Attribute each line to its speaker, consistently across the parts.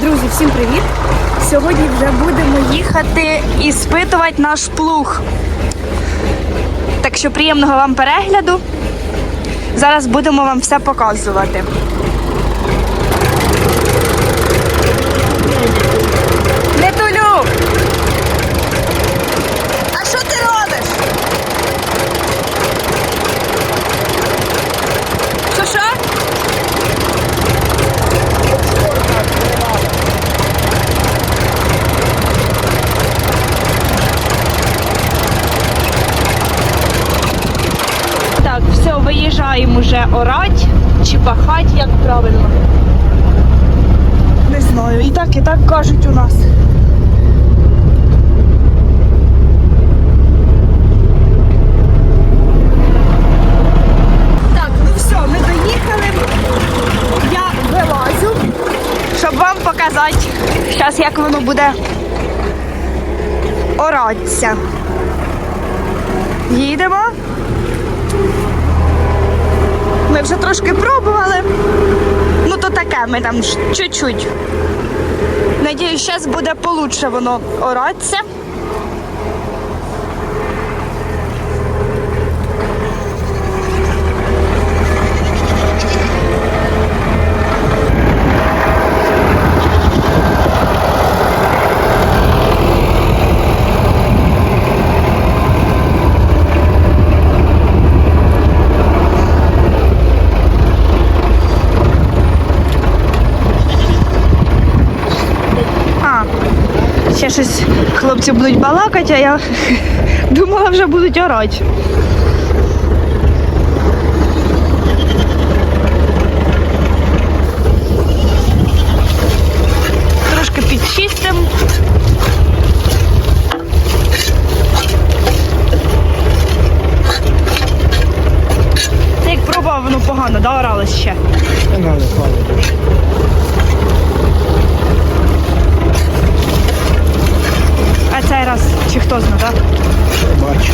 Speaker 1: Друзі, всім привіт! Сьогодні вже будемо їхати і спитувати наш плуг. Так що приємного вам перегляду. Зараз будемо вам все показувати. Не тулю! А що ти робиш? Що що? Так, все, виїжджаємо вже орать чи пахать, як правильно. Не знаю. І так, і так кажуть у нас. Так, ну все, ми доїхали. Я вилазю, щоб вам показати зараз, як воно буде оратися. Їдемо. Ми вже трошки пробували. Ну то таке, ми там чуть-чуть. Надіюсь, зараз буде получше воно оратися. А, ще щось хлопці будуть балакати, а я думала, вже будуть орати. Трошки підчистим. Це як пробував, воно погано, да, оралось ще.
Speaker 2: Не надо, хвалить.
Speaker 1: А цей раз чи хто знає, так?
Speaker 2: Бачу.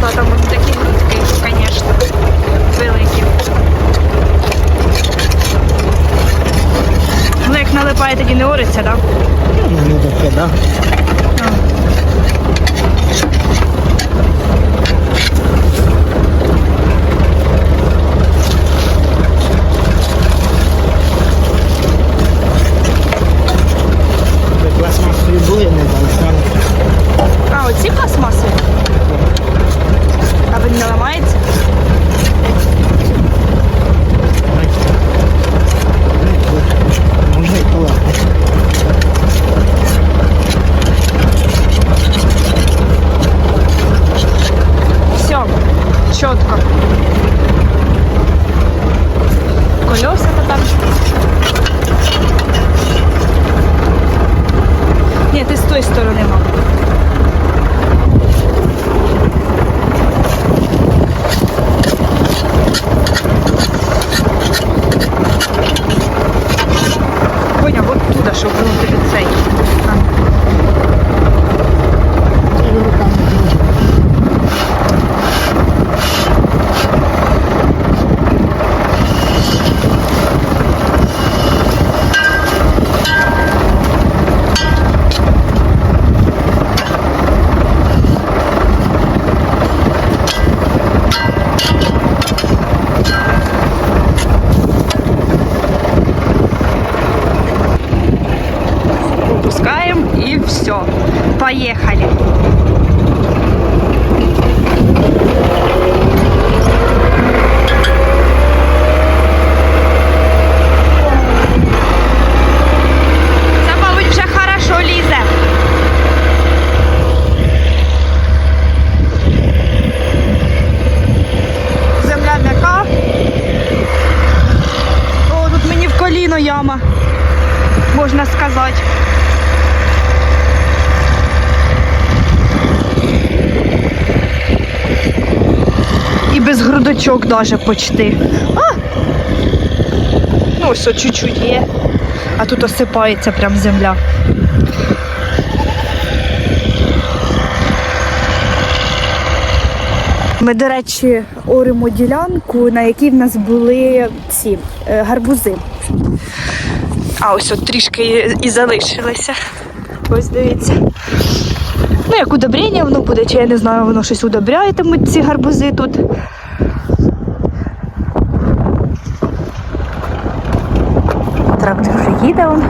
Speaker 1: Та там вони такі грудки, звісно, великі. Воно як налипає, тоді не ориться, так?
Speaker 2: Ну, не таке, да? Ви пластмасові були, не дали
Speaker 1: А, оці пластмаси? А він не ламається?
Speaker 2: Можна і полагати.
Speaker 1: Все, чітко. Колеса тепер. Ні, ти з тої сторони, мабуть. Поняв, от туди, щоб воно тобі цей. А.
Speaker 2: Я руками держу.
Speaker 1: Пускаем и все. Поехали. Це, мабуть, вже хорошо лізе. Земля м'яка. О, тут мені в коліно яма, можна сказати. І без даже почти. А! Ну, ось чуть-чуть є. А тут осипається прям земля. Ми, до речі, оримо ділянку, на якій в нас були ці е, гарбузи. А ось от трішки і, залишилися. Ось дивіться. Ну, як удобрення воно буде, чи я не знаю, воно щось удобряєтимуть ці гарбузи тут. Вже он.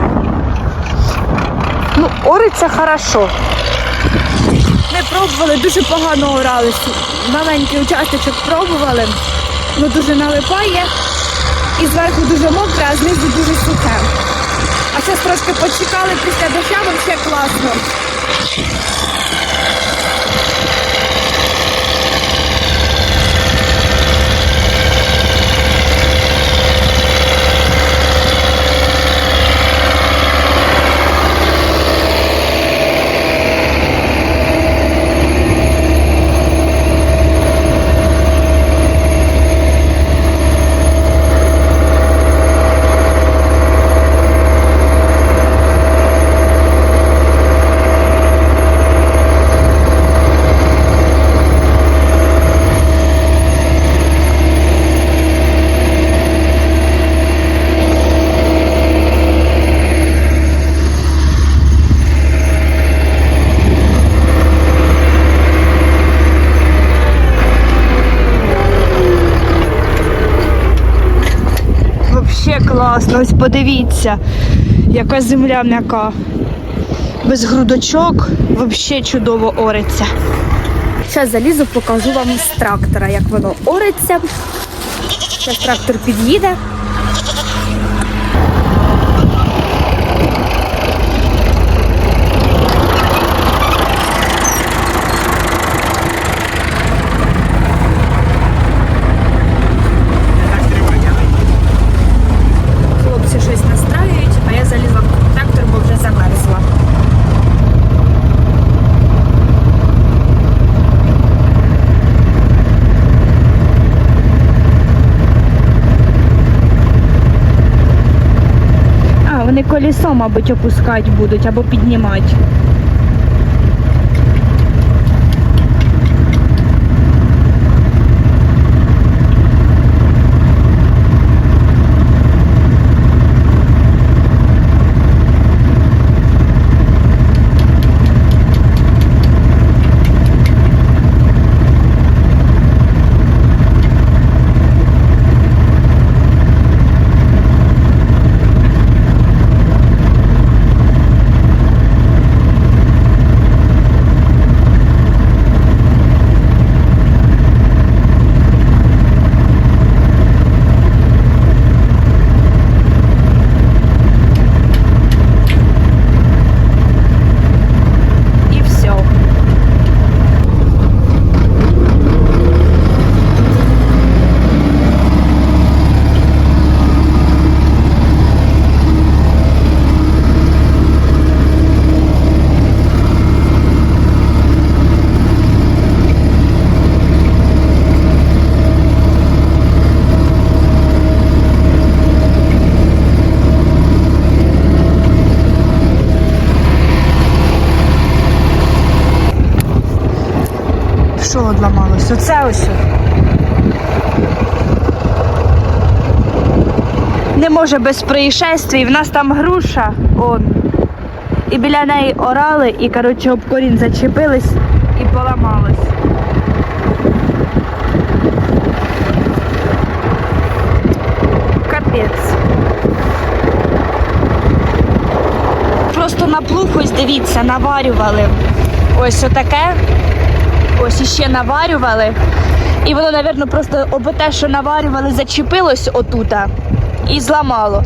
Speaker 1: Ну, ориться хорошо. Ми пробували, дуже погано орали. Маленький участочок пробували, ну дуже налипає. І зверху дуже мокре, а знизу дуже сухе. А зараз трошки почекали після доща, взагалі класно. Класно. Ось подивіться, яка земля м'яка. Без грудочок взагалі чудово ориться. Зараз залізу, покажу вам з трактора, як воно ориться. Зараз трактор під'їде. Хлопці щось настраюють, а я залізла в трактор, бо вже замерзла. А, вони колесо, мабуть, опускати будуть або піднімати. І все. Що одламалось? Оце ось. Не може без происшествий. В нас там груша. Он. І біля неї орали, і, коротше, об корінь зачепились і поламалось. Капець. Просто на плуг ось дивіться, наварювали. Ось отаке. Ось іще наварювали. І воно, напевно, просто об те, що наварювали, зачепилось отута і зламало.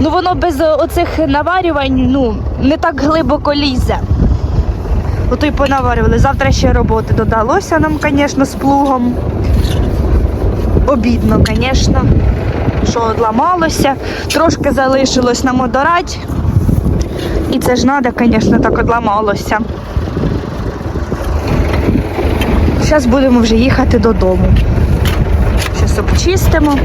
Speaker 1: Ну воно без оцих наварювань ну, не так глибоко лізе. Ото й понаварювали. Завтра ще роботи додалося нам, звісно, з плугом. Обідно, звісно, що одламалося. Трошки залишилось нам одорати. І це ж треба, звісно, так одламалося. Зараз будемо вже їхати додому. Щось обчистимо.